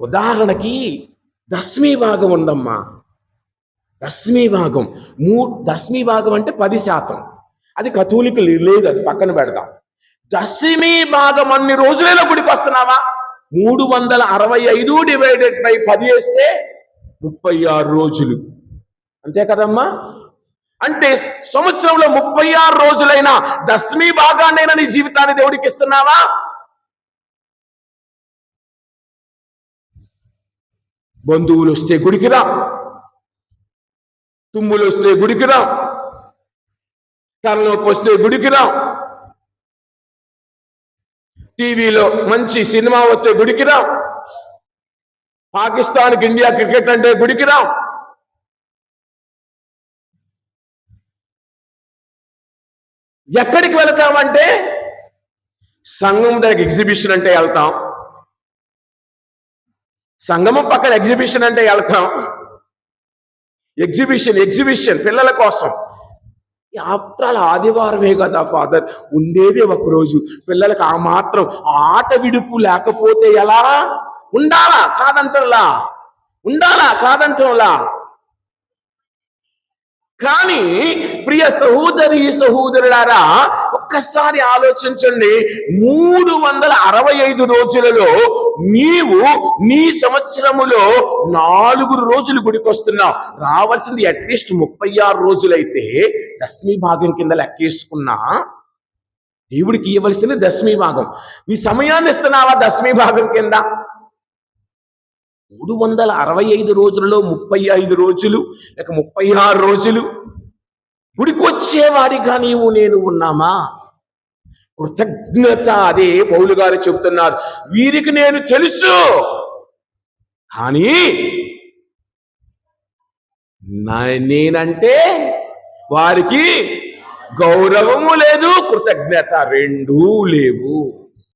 ఉదాహరణకి దశమీ భాగం ఉందమ్మా. దశమీ భాగం. మూ దశమీ భాగం అంటే పది శాతం. అది కథూలికలు లేదు అది పక్కన పెడదాం. దశమీ భాగం అన్ని రోజులైనా గుడికి వస్తున్నావా మూడు వందల అరవై ఐదు డివైడెడ్ బై పది వేస్తే ముప్పై ఆరు రోజులు. అంతే కదమ్మా? అంటే సంవత్సరంలో ముప్పై ఆరు రోజులైనా దశమీ భాగాన్నైనా నీ జీవితాన్ని దేవుడికి ఇస్తున్నావా? బంధువులు వస్తే గుడికిరా తుమ్ములు వస్తే గుడికిరా తలనొప్పి వస్తే గుడికిరా టీవీలో మంచి సినిమా వస్తే గుడికిరా పాకిస్తాన్కి ఇండియా క్రికెట్ అంటే గుడికిరా ఎక్కడికి వెళతామంటే సంఘం దగ్గర ఎగ్జిబిషన్ అంటే వెళ్తాం సంగమం పక్కన ఎగ్జిబిషన్ అంటే వెళ్తాం. ఎగ్జిబిషన్ ఎగ్జిబిషన్ పిల్లల కోసం. ఆఫ్టర్ ఆదివారమే కదా ఫాదర్. ఉండేదే ఒకరోజు పిల్లలకు ఆ మాత్రం ఆట విడుపు లేకపోతే ఎలా? ఉండాలా కాదంటలా ఉండాలా కాదంటలా కానీ ప్రియ సహోదరి సహోదరులారా ఒక్కసారి ఆలోచించండి. మూడు వందల అరవై ఐదు రోజులలో నీవు నీ సంవత్సరములో నాలుగు రోజులు గుడికొస్తున్నావు. రావాల్సింది అట్లీస్ట్ ముప్పై ఆరు రోజులైతే దశమి భాగం కింద లెక్కేసుకున్నా దేవుడికి ఇవ్వవలసింది దశమి భాగం. నీ సమయాన్ని ఇస్తున్నావా దశమి భాగం కింద? మూడు వందల అరవై ఐదు రోజులలో ముప్పై ఐదు రోజులు లేక ముప్పై ఆరు రోజులు. గుడికొచ్చేవాడిగా నీవు నేను ఉన్నామా? కృతజ్ఞత అదే పౌలు గారు చెబుతున్నారు. వీరికి నేను తెలుసు. కానీ నేనంటే వారికి గౌరవము లేదు కృతజ్ఞత రెండూ లేవు.